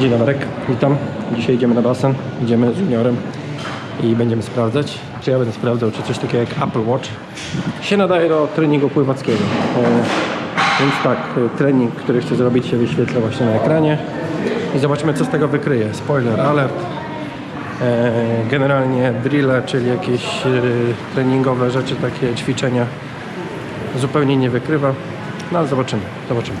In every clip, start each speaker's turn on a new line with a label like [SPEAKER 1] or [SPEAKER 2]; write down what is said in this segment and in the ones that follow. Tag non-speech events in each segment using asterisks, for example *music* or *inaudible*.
[SPEAKER 1] Dzień dobry, witam. Dzisiaj idziemy na basen, idziemy z juniorem i będziemy sprawdzać, czy ja będę sprawdzał, czy coś takiego jak Apple Watch się nadaje do treningu pływackiego. E, więc tak, e, trening, który chcę zrobić się wyświetla właśnie na ekranie i zobaczymy, co z tego wykryje. Spoiler alert. E, generalnie drille, czyli jakieś e, treningowe rzeczy, takie ćwiczenia zupełnie nie wykrywa. No ale zobaczymy, zobaczymy.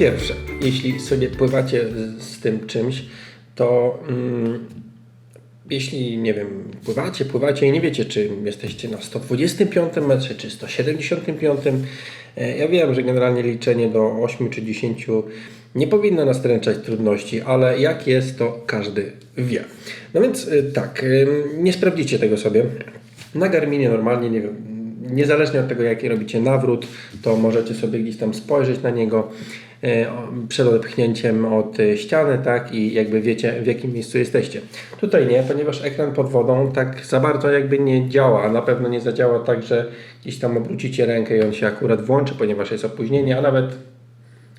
[SPEAKER 2] Pierwsze, jeśli sobie pływacie z- tym czymś, to mm, jeśli, nie wiem, pływacie, pływacie i nie wiecie, czy jesteście na 125 metrze, czy 175, e, ja wiem, że generalnie liczenie do 8 czy 10 nie powinno nastręczać trudności, ale jak jest, to każdy wie. No więc e, tak, e, nie sprawdzicie tego sobie. Na Garminie normalnie, nie wiem, niezależnie od tego, jaki robicie nawrót, to możecie sobie gdzieś tam spojrzeć na niego przed odpchnięciem od e, ściany, tak, i jakby wiecie, w jakim miejscu jesteście. Tutaj nie, ponieważ ekran pod wodą tak za bardzo jakby nie działa, a na pewno nie zadziała tak, że gdzieś tam obrócicie rękę i on się akurat włączy, ponieważ jest opóźnienie, a nawet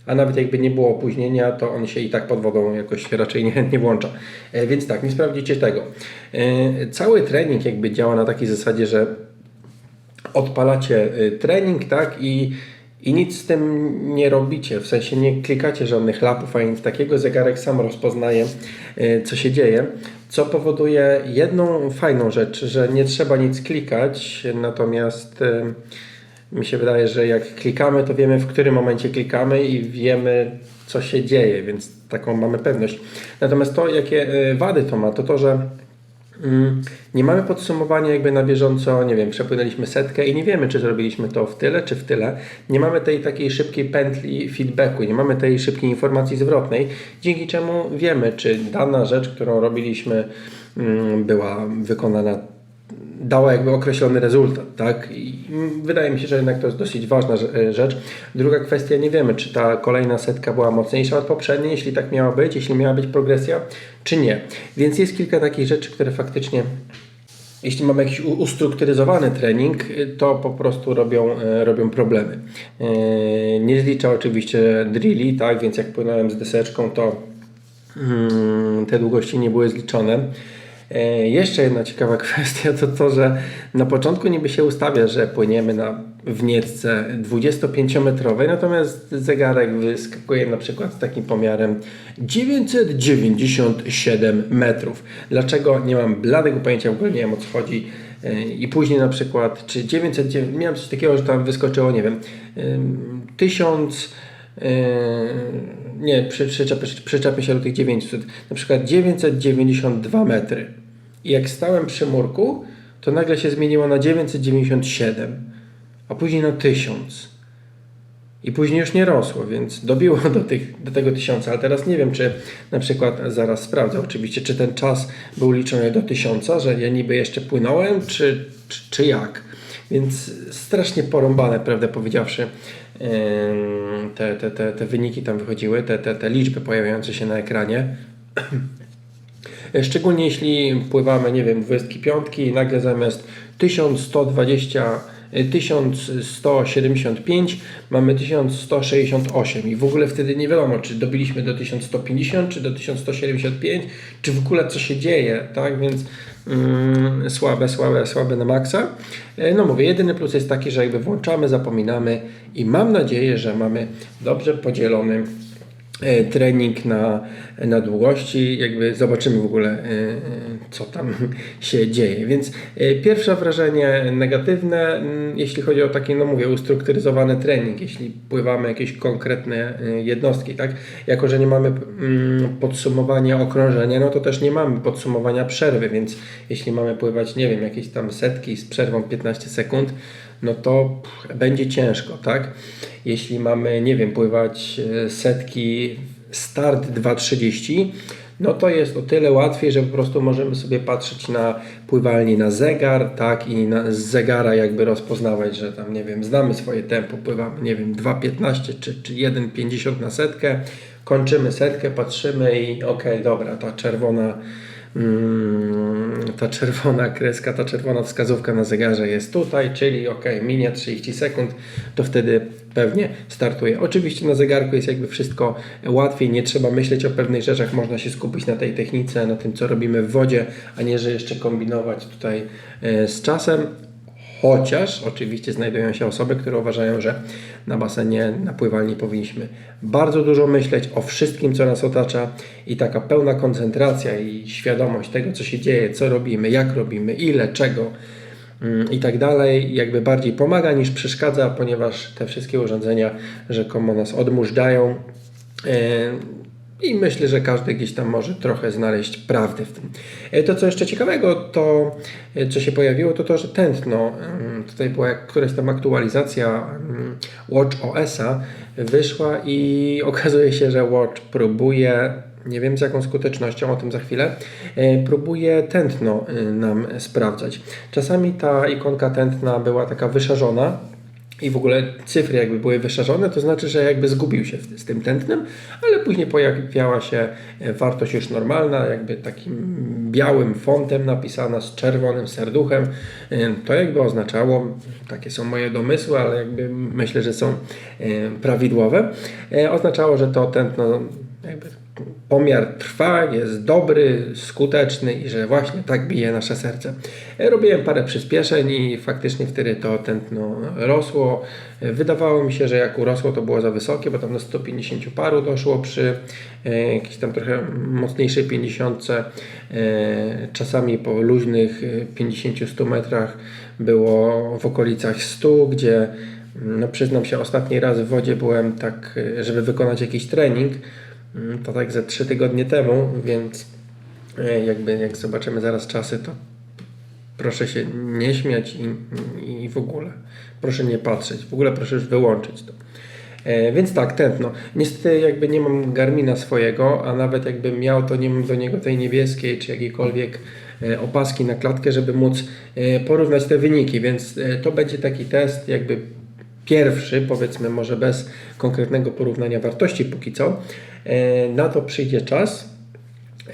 [SPEAKER 2] a nawet jakby nie było opóźnienia, to on się i tak pod wodą jakoś raczej nie, nie włącza. E, Więc tak, nie sprawdzicie tego. E, Cały trening jakby działa na takiej zasadzie, że odpalacie trening, tak, i, i nic z tym nie robicie, w sensie nie klikacie żadnych lapów, ani nic takiego, zegarek sam rozpoznaje, y, co się dzieje, co powoduje jedną fajną rzecz, że nie trzeba nic klikać, natomiast y, mi się wydaje, że jak klikamy, to wiemy w którym momencie klikamy i wiemy, co się dzieje, więc taką mamy pewność. Natomiast to, jakie y, wady to ma, to to, że Nie mamy podsumowania jakby na bieżąco, nie wiem, przepłynęliśmy setkę i nie wiemy, czy zrobiliśmy to w tyle, czy w tyle. Nie mamy tej takiej szybkiej pętli feedbacku, nie mamy tej szybkiej informacji zwrotnej, dzięki czemu wiemy, czy dana rzecz, którą robiliśmy, mm, była wykonana dała jakby określony rezultat, tak? I wydaje mi się, że jednak to jest dosyć ważna e, rzecz. Druga kwestia, nie wiemy, czy ta kolejna setka była mocniejsza od poprzedniej, jeśli tak miała być, jeśli miała być progresja, czy nie. Więc jest kilka takich rzeczy, które faktycznie jeśli mamy jakiś ustrukturyzowany trening, y, to po prostu robią, e, robią problemy. E, Nie zlicza oczywiście drilli, tak? Więc jak płynąłem z deseczką, to mm, te długości nie były zliczone. E, Jeszcze jedna ciekawa *laughs* kwestia to to, że na początku niby się ustawia, że płyniemy na wnietce 25-metrowej, natomiast zegarek wyskakuje na przykład z takim pomiarem 997 metrów. Dlaczego? Nie mam bladego pojęcia, w ogóle nie wiem o co chodzi. E, I później na przykład, czy 909, miałem coś takiego, że tam wyskoczyło, nie wiem, ym, 1000 Yy, nie, przy- przyczepię, przyczepię się do tych 900, na przykład 992 metry. I jak stałem przy murku, to nagle się zmieniło na 997, a później na 1000. I później już nie rosło, więc dobiło *laughs* do, tych, do tego tysiąca, ale teraz nie wiem, czy na przykład zaraz sprawdzę oczywiście, czy ten czas był liczony do tysiąca, że ja niby jeszcze płynąłem, czy, czy, czy jak. Więc strasznie porąbane, prawdę powiedziawszy, te, te, te, te wyniki tam wychodziły, te, te, te liczby pojawiające się na ekranie. *clears throat* Szczególnie jeśli pływamy, nie wiem, 25 i nagle zamiast 1120, y, 1175 mamy 1168 i w ogóle wtedy nie wiadomo, czy dobiliśmy do 1150, czy do 1175, czy w ogóle co się dzieje, tak? Więc mm, słabe, słabe, słabe na maksa. E, No mówię, jedyny plus jest taki, że jakby włączamy, zapominamy i mam nadzieję, że mamy dobrze podzielony e, trening na, na długości, jakby zobaczymy w ogóle e, e, co tam *laughs* się dzieje. Więc e, pierwsze wrażenie negatywne, jeśli chodzi o taki, no mówię, ustrukturyzowany trening, jeśli pływamy jakieś konkretne e, jednostki, tak? Jako, że nie mamy podsumowania okrążenia, no to też nie mamy podsumowania przerwy, więc jeśli mamy pływać, nie wiem, jakieś tam setki z przerwą 15 sekund, no to pff, będzie ciężko, tak? Jeśli mamy, nie wiem, pływać e, setki start 2.30, no to jest o tyle łatwiej, że po prostu możemy sobie patrzeć na pływalni na zegar, tak, i na, z zegara jakby rozpoznawać, że tam, nie wiem, znamy swoje tempo, pływamy, nie wiem, 2.15 czy, czy 1.50 na setkę, kończymy setkę, patrzymy i okej, dobra, ta czerwona ta czerwona kreska, ta czerwona wskazówka na zegarze jest tutaj, czyli ok, minie 30 sekund, to wtedy pewnie startuje. Oczywiście na zegarku jest jakby wszystko łatwiej, nie trzeba myśleć o pewnych rzeczach, można się skupić na tej technice, na tym co robimy w wodzie, a nie, że jeszcze kombinować tutaj e, z czasem. Chociaż oczywiście znajdują się osoby, które uważają, że na basenie, na pływalni powinniśmy bardzo dużo myśleć o wszystkim, co nas otacza i taka pełna koncentracja i świadomość tego, co się dzieje, co robimy, jak robimy, ile, czego mm, i tak dalej, jakby bardziej pomaga niż przeszkadza, ponieważ te wszystkie urządzenia rzekomo nas odmurzdają. I myślę, że każdy gdzieś tam może trochę znaleźć prawdy w tym. E, To, co jeszcze ciekawego, to e, co się pojawiło, to to, że tętno, mm, tutaj była jak- któraś tam aktualizacja mm, Watch OS-a wyszła i *laughs* okazuje się, że Watch próbuje, nie wiem z jaką skutecznością, o tym za chwilę, e, próbuje tętno e, nam sprawdzać. Czasami ta ikonka tętna była taka wyszarzona, i w ogóle cyfry jakby były wyszarzone, to znaczy, że jakby zgubił się z tym tętnem, ale później pojawiała się e, wartość już normalna, jakby takim białym fontem napisana z czerwonym serduchem. E, To jakby oznaczało, takie są moje domysły, ale jakby myślę, że są e, prawidłowe, oznaczało, że to tętno jakby pomiar trwa, jest dobry, skuteczny i że właśnie tak bije nasze serce. E, Robiłem parę przyspieszeń i faktycznie wtedy to tętno rosło. E, Wydawało mi się, że jak urosło to było za wysokie, bo tam do 150 paru doszło przy e, jakiejś tam trochę mocniejszej 50. e, Czasami po luźnych e, 50-100 metrach było w okolicach 100, gdzie no przyznam się, ostatni raz w wodzie byłem tak, żeby wykonać jakiś trening, Mm, To tak ze trzy tygodnie temu, więc e, jakby jak zobaczymy zaraz czasy, to proszę się nie śmiać i, i w ogóle proszę nie patrzeć, w ogóle proszę już wyłączyć to. E, więc tak, tętno. Niestety jakby nie mam Garmina swojego, a nawet jakbym miał, to nie mam do niego tej niebieskiej czy jakiejkolwiek e, opaski na klatkę, żeby móc porównać te wyniki, więc to będzie taki test jakby pierwszy, powiedzmy może bez konkretnego porównania wartości póki co. E, Na to przyjdzie czas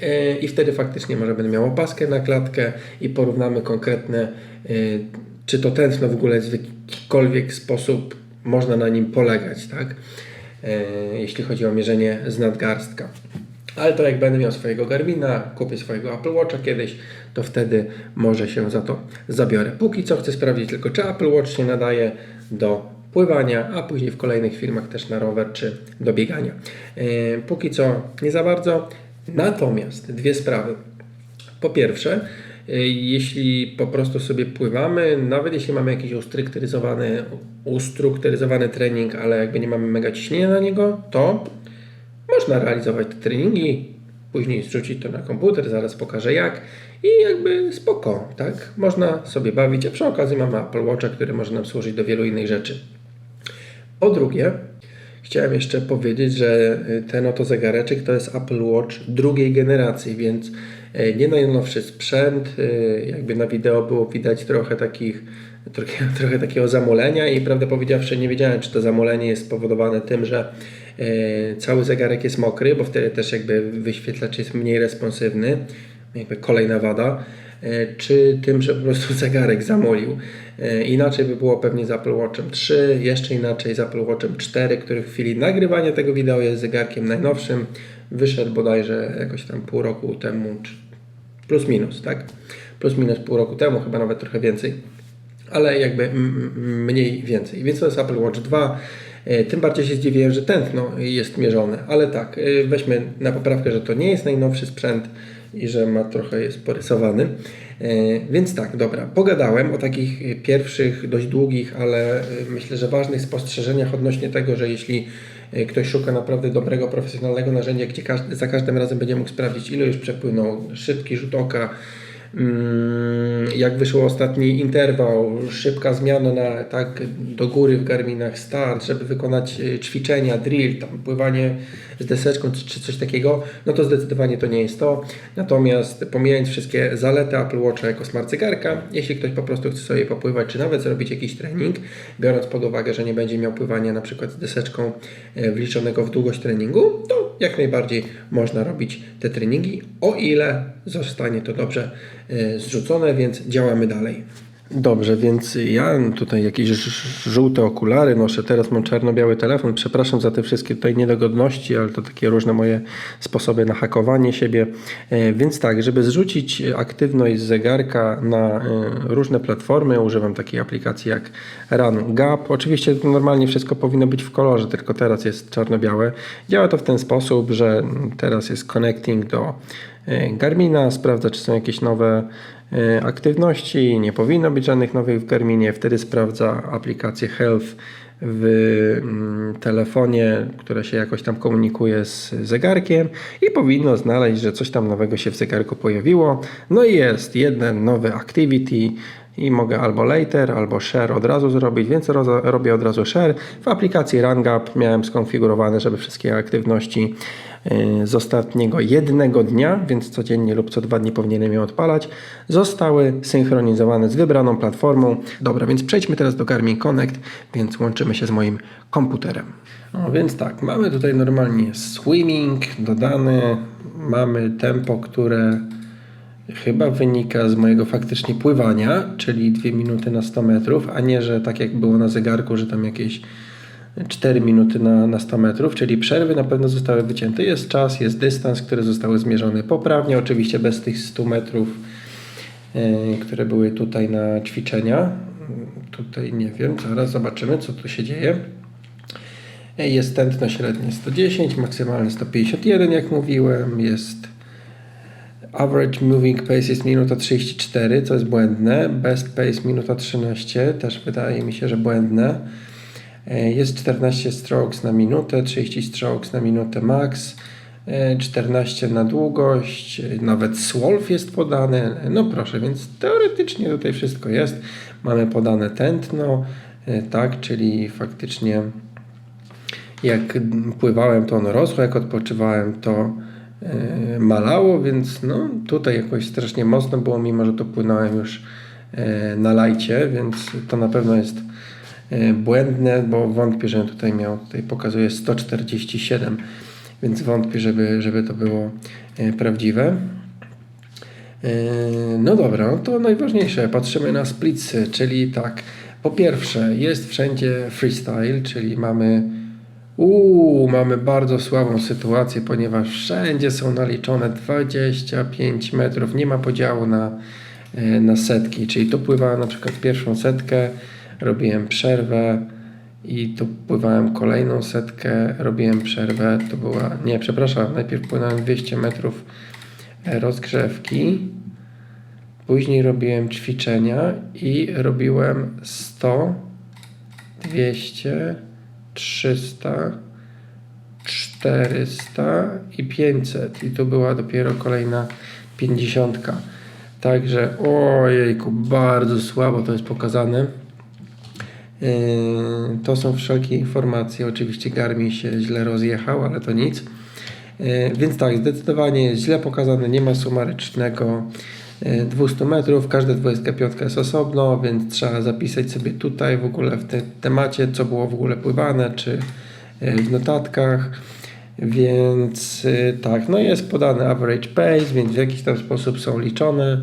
[SPEAKER 2] e, i wtedy faktycznie może będę miał opaskę na klatkę i porównamy konkretne, e, czy to tętno w ogóle w jakikolwiek sposób można na nim polegać, tak? Jeśli chodzi o mierzenie z nadgarstka. Ale to jak będę miał swojego Garmina, kupię swojego Apple Watcha kiedyś, to wtedy może się za to zabiorę. Póki co chcę sprawdzić tylko, czy Apple Watch się nadaje do pływania, a później w kolejnych filmach też na rower czy do biegania. E, Póki co nie za bardzo. Natomiast dwie sprawy. Po pierwsze, y, jeśli po prostu sobie pływamy, nawet jeśli mamy jakiś ustrukturyzowany, ustrukturyzowany trening, ale jakby nie mamy mega ciśnienia na niego, to można realizować te treningi, później zrzucić to na komputer, zaraz pokażę jak i jakby spoko, tak? Można sobie bawić, a przy okazji mamy Apple Watcha, który może nam służyć do wielu innych rzeczy. Po drugie, chciałem jeszcze powiedzieć, że y, ten oto zegareczek to jest Apple Watch drugiej generacji, więc y, nie najnowszy sprzęt. y, Jakby na wideo było widać trochę takich trochę, *laughs* trochę takiego zamolenia i prawdę powiedziawszy nie wiedziałem, czy to zamolenie jest spowodowane tym, że cały zegarek jest mokry, bo wtedy też jakby wyświetlacz jest mniej responsywny, jakby kolejna wada, czy tym, że po prostu zegarek zamolił. E, Inaczej by było pewnie z Apple Watchem 3, jeszcze inaczej z Apple Watchem 4, który w chwili nagrywania tego wideo jest zegarkiem najnowszym. Wyszedł bodajże jakoś tam pół roku temu, plus minus, tak? Plus minus pół roku temu, chyba nawet trochę więcej, ale jakby mniej więcej. Więc to jest Apple Watch 2. E, Tym bardziej się zdziwiłem, że tętno jest mierzone, ale tak, e, weźmy na poprawkę, że to nie jest najnowszy sprzęt i że ma trochę jest porysowany. E, Więc tak, dobra, pogadałem o takich pierwszych, dość długich, ale e, myślę, że ważnych spostrzeżeniach odnośnie tego, że jeśli e, ktoś szuka naprawdę dobrego, profesjonalnego narzędzia, gdzie każdy, za każdym razem będzie mógł sprawdzić, ile już przepłynął, szybki rzut oka, jak wyszło ostatni interwał, szybka zmiana na, tak, do góry w Garminach start, żeby wykonać e, ćwiczenia, drill, tam pływanie z deseczką czy, czy coś takiego, no to zdecydowanie to nie jest to. Natomiast pomijając wszystkie zalety Apple Watcha jako smart zegarka, jeśli ktoś po prostu chce sobie popływać, czy nawet zrobić jakiś trening, biorąc pod uwagę, że nie będzie miał pływania na przykład z deseczką e, wliczonego w długość treningu, to jak najbardziej można robić te treningi, o ile zostanie to dobrze e, zrzucone, więc działamy dalej. Dobrze, więc ja tutaj jakieś żółte okulary noszę, teraz mam czarno-biały telefon. Przepraszam za te wszystkie tutaj niedogodności, ale to takie różne moje sposoby na hakowanie siebie. E, Więc tak, żeby zrzucić aktywność zegarka na e, różne platformy, używam takiej aplikacji jak Run Gap. Oczywiście normalnie wszystko powinno być w kolorze, tylko teraz jest czarno-białe. Działa to w ten sposób, że teraz jest connecting do e, Garmina, sprawdza czy są jakieś nowe aktywności, nie powinno być żadnych nowych w Garminie, wtedy sprawdza aplikację Health w mm, telefonie, które się jakoś tam komunikuje z zegarkiem i powinno znaleźć, że coś tam nowego się w zegarku pojawiło. No i jest jeden nowy activity i mogę albo later, albo share od razu zrobić, więc robię od razu share. W aplikacji RunGap miałem skonfigurowane, żeby wszystkie aktywności z ostatniego jednego dnia, więc codziennie lub co dwa dni powinienem ją odpalać, zostały synchronizowane z wybraną platformą. Dobra, więc przejdźmy teraz do Garmin Connect, więc łączymy się z moim komputerem. No więc tak, mamy tutaj normalnie swimming dodany, mamy tempo, które chyba wynika z mojego faktycznie pływania, czyli 2 minuty na 100 metrów, a nie, że tak jak było na zegarku, że tam jakieś 4 minuty na, na 100 metrów, czyli przerwy na pewno zostały wycięte. Jest czas, jest dystans, które zostały zmierzone poprawnie, oczywiście bez tych 100 metrów, e, które były tutaj na ćwiczenia. Tutaj nie wiem, zaraz zobaczymy, co tu się dzieje. Jest tętno średnie 110, maksymalne 151, jak mówiłem. Jest average moving pace jest minuta 34, co jest błędne. Best pace minuta 13, też wydaje mi się, że błędne. E, Jest 14 strokes na minutę, 30 strokes na minutę max, e, 14 na długość, e, nawet swolf jest podany. No proszę, więc teoretycznie tutaj wszystko jest. Mamy podane tętno, e, tak, czyli faktycznie jak pływałem, to ono rosło, jak odpoczywałem, to e, malało, więc no, tutaj jakoś strasznie mocno było, mimo że to płynąłem już e, na lajcie, więc to na pewno jest e, błędne, bo wątpię, że tutaj miał, tutaj pokazuje 147, więc wątpię, żeby, żeby to było e, prawdziwe. E, No dobra, no to najważniejsze. Patrzymy na splitsy, czyli tak. Po pierwsze, jest wszędzie freestyle, czyli mamy Uuu, mamy bardzo słabą sytuację, ponieważ wszędzie są naliczone 25 metrów. Nie ma podziału na, e, na setki. Czyli tu pływałem na przykład pierwszą setkę, robiłem przerwę i tu pływałem kolejną setkę, robiłem przerwę. To była, nie, przepraszam, najpierw płynąłem 200 metrów e, rozgrzewki. Później robiłem ćwiczenia i robiłem 100, 200, 300, 400 i 500. I tu była dopiero kolejna 50. Także ojejku, bardzo słabo to jest pokazane. Yy, To są wszelkie informacje. Oczywiście Garmin się źle rozjechał, ale to nic. Yy, Więc tak, zdecydowanie jest źle pokazane, nie ma sumarycznego yy, 200 metrów, każda 25 jest osobno, więc trzeba zapisać sobie tutaj w ogóle w tym temacie, co było w ogóle pływane, czy yy, w notatkach. Więc yy, tak, no jest podany average pace, więc w jakiś tam sposób są liczone.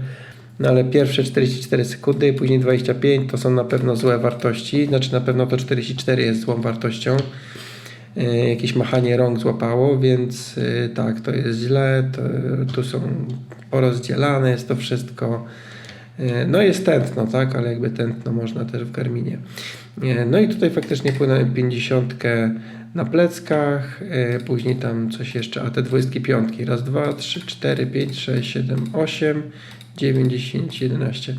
[SPEAKER 2] No ale pierwsze 44 sekundy, później 25 to są na pewno złe wartości. Znaczy na pewno to 44 jest złą wartością. Yy, jakieś machanie rąk złapało, więc yy, tak, to jest źle. To, tu są porozdzielane, jest to wszystko. Yy, No jest tętno, tak, ale jakby tętno można też w Garminie. No i tutaj faktycznie płynąłem 50 na pleckach, później tam coś jeszcze, a te 25, raz, dwa, trzy, cztery, pięć, sześć, siedem, osiem, 9, 10, 11.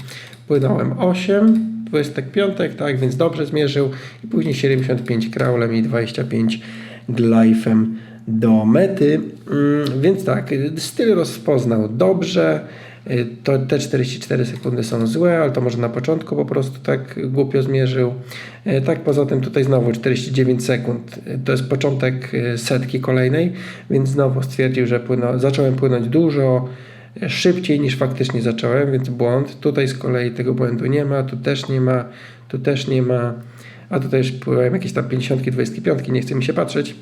[SPEAKER 2] Płynąłem 8, 25, tak, więc dobrze zmierzył. I później 75 kraulem i 25 glajfem do mety. Mm, Więc tak, styl rozpoznał dobrze. To te 44 sekundy są złe, ale to może na początku po prostu tak głupio zmierzył. Y, Tak poza tym tutaj znowu 49 sekund. Y, To jest początek y, setki kolejnej, więc znowu stwierdził, że płyną, zacząłem płynąć dużo szybciej niż faktycznie zacząłem, więc błąd. Tutaj z kolei tego błędu nie ma, tu też nie ma, tu też nie ma, a tutaj już pływałem jakieś tam 50, 25, nie chce mi się patrzeć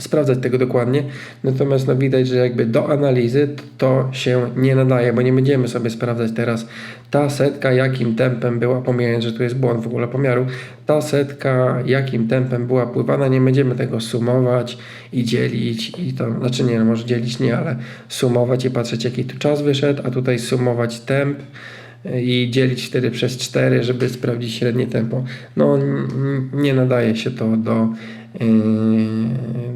[SPEAKER 2] sprawdzać tego dokładnie. Natomiast no, widać, że jakby do analizy to się nie nadaje, bo nie będziemy sobie sprawdzać teraz ta setka jakim tempem była, pomijając, że tu jest błąd w ogóle pomiaru, ta setka jakim tempem była pływana, nie będziemy tego sumować i dzielić i to, znaczy nie, no może dzielić nie, ale sumować i patrzeć jaki tu czas wyszedł, a tutaj sumować temp i dzielić wtedy przez 4, żeby sprawdzić średnie tempo. No nie nadaje się to do,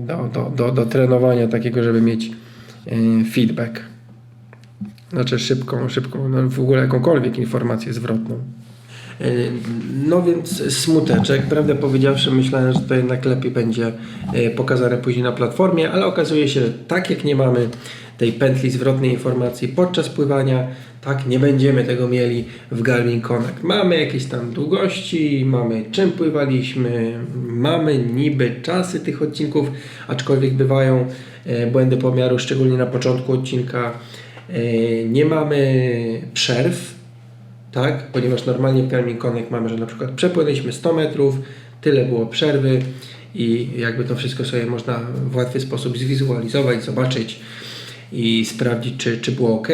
[SPEAKER 2] do, do, do, do trenowania takiego, żeby mieć yy, feedback. Znaczy szybką, szybką, no w ogóle jakąkolwiek informację zwrotną. Yy, No więc smuteczek, prawdę powiedziawszy myślałem, że to jednak lepiej będzie yy, pokazane później na platformie, ale okazuje się, że tak jak nie mamy tej pętli zwrotnej informacji podczas pływania, tak nie będziemy tego mieli w Garmin Connect. Mamy jakieś tam długości, mamy czym pływaliśmy, mamy niby czasy tych odcinków, aczkolwiek bywają e, błędy pomiaru, szczególnie na początku odcinka. E, Nie mamy przerw, tak? Ponieważ normalnie w Garmin Connect mamy, że na przykład przepłynęliśmy 100 metrów, tyle było przerwy i jakby to wszystko sobie można w łatwy sposób zwizualizować, zobaczyć i sprawdzić, czy, czy było ok.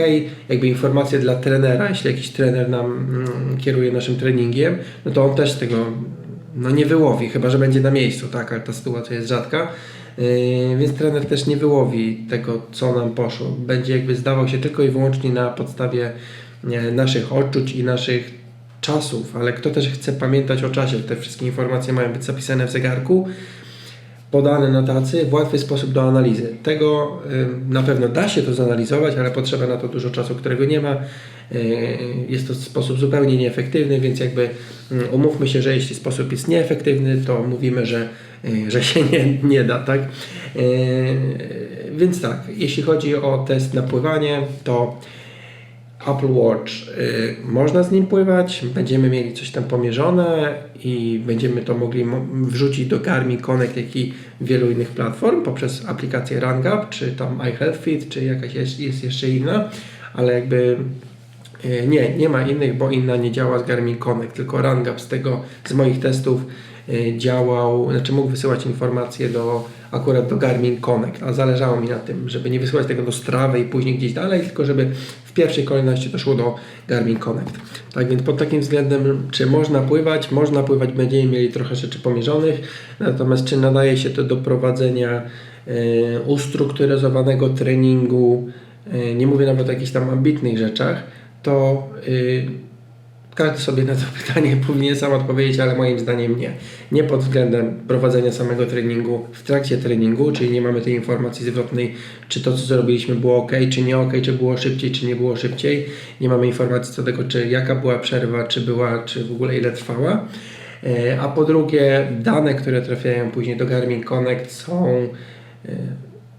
[SPEAKER 2] Jakby informacje dla trenera, jeśli jakiś trener nam mm, kieruje naszym treningiem, no to on też tego no, nie wyłowi, chyba że będzie na miejscu, tak, ale ta sytuacja jest rzadka. Yy, więc trener też nie wyłowi tego, co nam poszło. Będzie jakby zdawał się tylko i wyłącznie na podstawie naszych odczuć i naszych czasów, ale kto też chce pamiętać o czasie, te wszystkie informacje mają być zapisane w zegarku, podane na tacy w łatwy sposób do analizy. Tego y, na pewno da się to zanalizować, ale potrzeba na to dużo czasu, którego nie ma. Y, Jest to sposób zupełnie nieefektywny, więc jakby y, umówmy się, że jeśli sposób jest nieefektywny, to mówimy, że, że się nie, nie da, tak? Więc tak, jeśli chodzi o test na pływanie, to Apple Watch, y, można z nim pływać, będziemy mieli coś tam pomierzone i będziemy to mogli mo- wrzucić do Garmin Connect, jak i wielu innych platform poprzez aplikację RunGap, czy tam iHealthFit, czy jakaś jest, jest jeszcze inna, ale jakby y, nie, nie ma innych, bo inna nie działa z Garmin Connect, tylko RunGap z tego, z moich testów y, działał, znaczy mógł wysyłać informacje do, akurat do Garmin Connect, a zależało mi na tym, żeby nie wysyłać tego do Strawy i później gdzieś dalej, tylko żeby w pierwszej kolejności to szło do Garmin Connect. Tak więc pod takim względem, czy można pływać? Można pływać, będziemy mieli trochę rzeczy pomierzonych, natomiast czy nadaje się to do prowadzenia e, ustrukturyzowanego treningu, e, nie mówię nawet o jakichś tam ambitnych rzeczach, to e, każdy sobie na to *laughs* pytanie powinien sam odpowiedzieć, ale moim zdaniem nie. Nie pod względem prowadzenia samego treningu w trakcie treningu, czyli nie mamy tej informacji zwrotnej, czy to, co zrobiliśmy, było ok, czy nie ok, czy było szybciej, czy nie było szybciej. Nie mamy informacji co do tego, czy jaka była przerwa, czy była, czy w ogóle ile trwała. E, A po drugie, dane, które trafiają później do Garmin Connect są, e,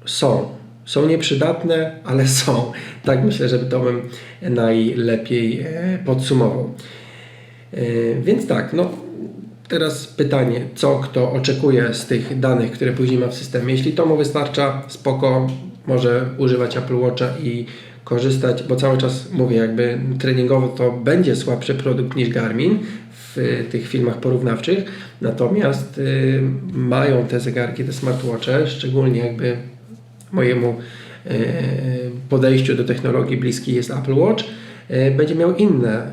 [SPEAKER 2] są. Są nieprzydatne, ale *laughs* są. Tak myślę, że to bym najlepiej e, podsumował. E, Więc tak, no teraz pytanie, co kto oczekuje z tych danych, które później ma w systemie. Jeśli to mu wystarcza, spoko, może używać Apple Watcha i korzystać, bo cały czas mówię, jakby treningowo to będzie słabszy produkt niż Garmin w tych filmach porównawczych, natomiast y, mają te zegarki, te smartwatche, szczególnie jakby mojemu e, podejściu do technologii bliski jest Apple Watch, e, będzie miał inne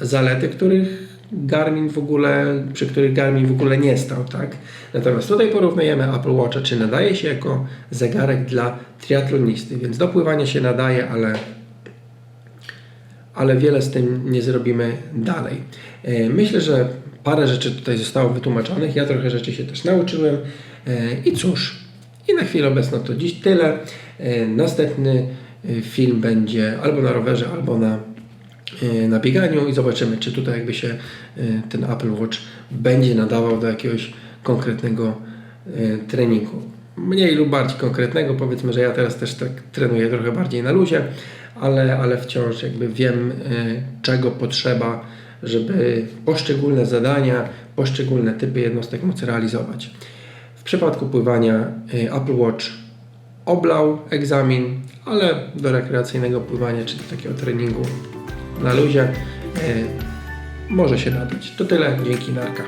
[SPEAKER 2] zalety, których Garmin w ogóle, przy których Garmin w ogóle nie stał, tak? Natomiast tutaj porównujemy Apple Watcha, czy nadaje się jako zegarek dla triatlonisty, więc do pływania się nadaje, ale ale wiele z tym nie zrobimy dalej. E, Myślę, że parę rzeczy tutaj zostało wytłumaczonych. Ja trochę rzeczy się też nauczyłem. I cóż, i na chwilę obecną to dziś tyle. E, Następny e, film będzie albo na rowerze, albo na, e, na bieganiu i zobaczymy, czy tutaj jakby się ten Apple Watch będzie nadawał do jakiegoś konkretnego treningu. mniej lub bardziej konkretnego. Powiedzmy, że ja teraz też tak trenuję trochę bardziej na luzie, ale, ale wciąż jakby wiem, czego potrzeba, żeby poszczególne zadania, poszczególne typy jednostek móc realizować. W przypadku pływania y, Apple Watch oblał egzamin, ale do rekreacyjnego pływania czy takiego treningu na luzie y, może się nadać. To tyle, dzięki Narka.